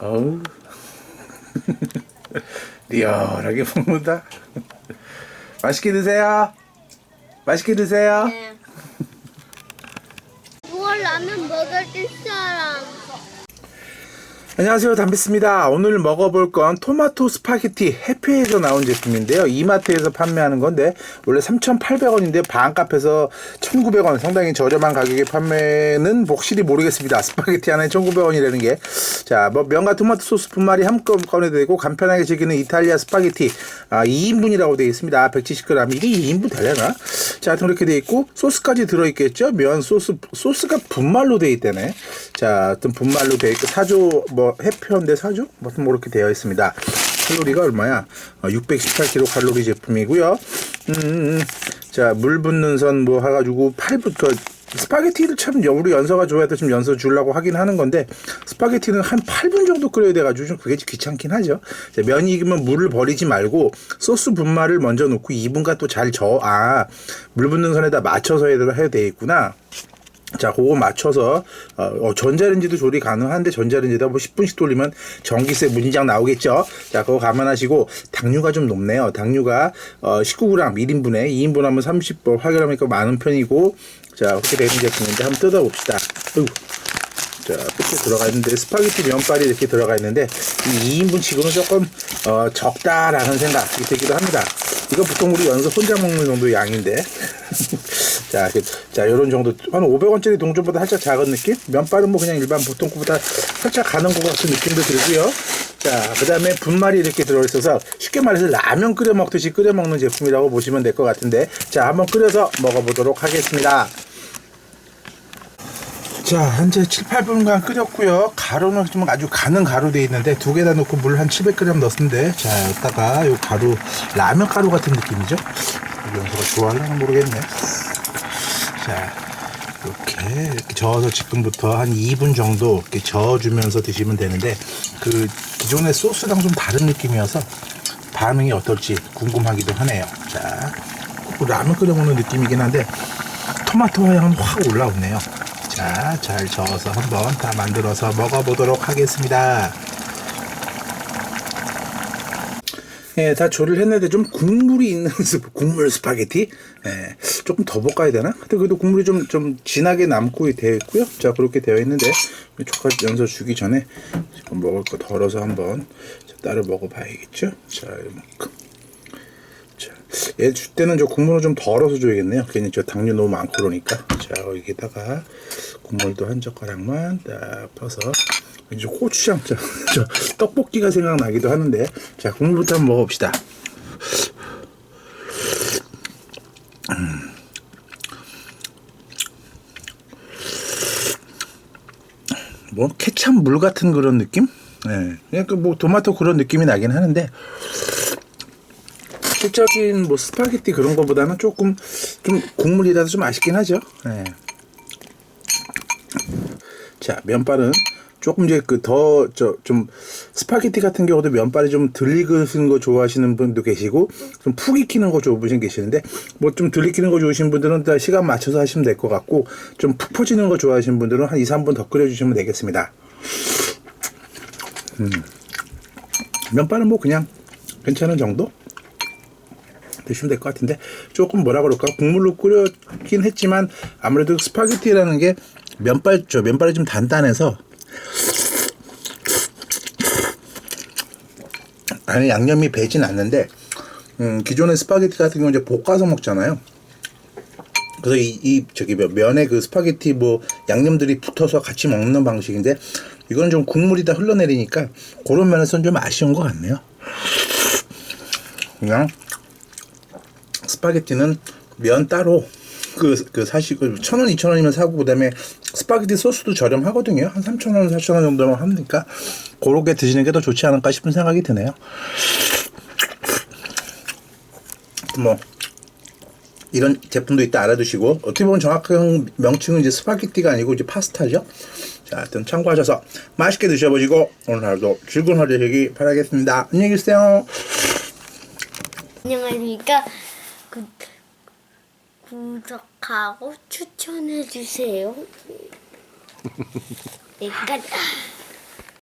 어우. 리얼하게 먹는다. 맛있게 드세요. 맛있게 드세요. 네. 누워 라면 먹을 사람. 안녕하세요. 담비스입니다. 오늘 먹어볼 건 토마토 스파게티 해피에서 나온 제품인데요. 이마트에서 판매하는 건데 원래 3,800원인데 반값에서 1,900원 상당히 저렴한 가격에 판매는 확실히 모르겠습니다. 스파게티 하나에 1,900원이라는 게자뭐 면과 토마토 소스 분말이 한꺼번에 되고 간편하게 즐기는 이탈리아 스파게티. 아, 2인분이라고 되어 있습니다. 170g 이게 2인분 되려나 자 그렇게 되어 있고 소스까지 들어 있겠죠? 면 소스 소스가 분말로 되어 있다네. 자 하여튼 분말로 되어 있고 사조 뭐 해표인데 사조? 무슨 뭐 이렇게 되어 있습니다. 칼로리가 얼마야? 어, 618kcal 칼로리 제품이고요. 음, 자 물 붓는 선 뭐 해가지고 8분 그 스파게티를 참 여- 우리 연서가 좋아해서 지금 연서 주려고 하긴 하는 건데 스파게티는 한 8분 정도 끓여야 돼가지고 좀 그게 귀찮긴 하죠. 자, 면이 익으면 물을 버리지 말고 소스 분말을 먼저 넣고 2분간 또 잘 저어 아, 물 붓는 선에다 맞춰서 해야 있구나. 자, 그거 맞춰서 어, 어, 전자레인지도 조리 가능한데 전자레인지다 뭐 10분씩 돌리면 전기세 무진장 나오겠죠. 자, 그거 감안하시고 당류가 좀 높네요. 당류가 어, 19g 1인분에 2인분 하면 30번 확인하니까 많은 편이고 자, 그렇게 되는 제품인데 한번 뜯어봅시다. 어이구. 자, 이렇게 들어가 있는데 스파게티 면발이 이렇게 들어가 있는데 이 2인분 치고는 조금 어, 적다라는 생각이 들기도 합니다. 이거 보통 우리 연서 혼자 먹는 정도의 양인데. 자, 그- 자, 요런 정도 한 500원짜리 동전보다 살짝 작은 느낌? 면발은 뭐 그냥 일반 보통 거보다 살짝 가는 것 같은 느낌도 들고요. 자, 그 다음에 분말이 이렇게 들어 있어서 쉽게 말해서 라면 끓여 먹듯이 끓여 먹는 제품이라고 보시면 될 것 같은데. 자, 한번 끓여서 먹어보도록 하겠습니다. 자, 현재 7, 8분간 끓였고요. 가루는 좀 아주 가는 가루 돼 있는데 두 개 다 넣고 물 한 700g 넣었는데 자, 여기다가 요 가루 라면 가루 같은 느낌이죠? 영수가 좋아하려나 모르겠네. 자, 이렇게 이렇게 저어서 지금부터 한 2분 정도 이렇게 저어주면서 드시면 되는데 그 기존의 소스랑 좀 다른 느낌이어서 반응이 어떨지 궁금하기도 하네요. 자, 꼭 라면 끓여 먹는 느낌이긴 한데 토마토 향은 확 올라오네요. 자, 잘 저어서 한번 다 만들어서 먹어보도록 하겠습니다. 예, 다 조리를 했는데 좀 국물이 있는 스- 국물 스파게티. 예, 조금 더 볶아야 되나? 근데 그래도 국물이 좀, 좀 진하게 남고 되어 있고요. 자, 그렇게 되어 있는데, 조카 연서 주기 전에 지금 먹을 거 덜어서 한번 자, 따로 먹어봐야겠죠? 자, 이만큼. 자, 얘줄 때는 저 국물을 좀 덜어서 줘야겠네요. 괜히 저 당류 너무 많고 그러니까. 자, 여기다가 국물도 한 젓가락만 딱 퍼서 이제 고추장, 저, 저 떡볶이가 생각나기도 하는데, 자, 국물부터 한번 먹어봅시다. 음. 뭐 케찹 물 같은 그런 느낌? 예. 그냥 그뭐 토마토 그런 느낌이 나긴 하는데 실적인 뭐 스파게티 그런 거보다는 조금 좀 국물이라서 좀 아쉽긴 하죠. 예. 자 면발은 조금 이제 그 더 저 좀 스파게티 같은 경우도 면발이 좀 덜 익으신 거 좋아하시는 분도 계시고 좀 푹 익히는 거 좋아하시는 계시는데 뭐 좀 덜 익히는 거 좋으신 분들은 다 시간 맞춰서 하시면 될 것 같고 좀 푹 퍼지는 거 좋아하시는 분들은 한 2, 3분 더 끓여주시면 되겠습니다. 음. 면발은 뭐 그냥 괜찮은 정도? 드시면 될 것 같은데 조금 뭐라 그럴까 국물로 끓였긴 했지만 아무래도 스파게티라는 게 면발 저 면발이 좀 단단해서 안에 양념이 배진 않는데 음, 기존의 스파게티 같은 경우 이제 볶아서 먹잖아요. 그래서 이, 이 저기 뭐 면에 그 스파게티 뭐 양념들이 붙어서 같이 먹는 방식인데 이거는 좀 국물이 다 흘러내리니까 그런 면에서는 좀 아쉬운 것 같네요. 그냥 스파게티는 면 따로 그, 그 사시고 천 원, 이천 원이면 사고 그다음에 스파게티 소스도 저렴하거든요. 한 삼천 원, 사천 원 정도면 하니까 그렇게 드시는 게 더 좋지 않을까 싶은 생각이 드네요. 뭐 이런 제품도 있다 알아두시고 어떻게 보면 정확한 명칭은 이제 스파게티가 아니고 이제 파스타죠. 자, 하여튼 참고하셔서 맛있게 드셔보시고 오늘 하루도 즐거운 하루 되시기 바라겠습니다. 안녕히 계세요. 안녕하십니까. 구, 구독하고 추천해 주세요. 약간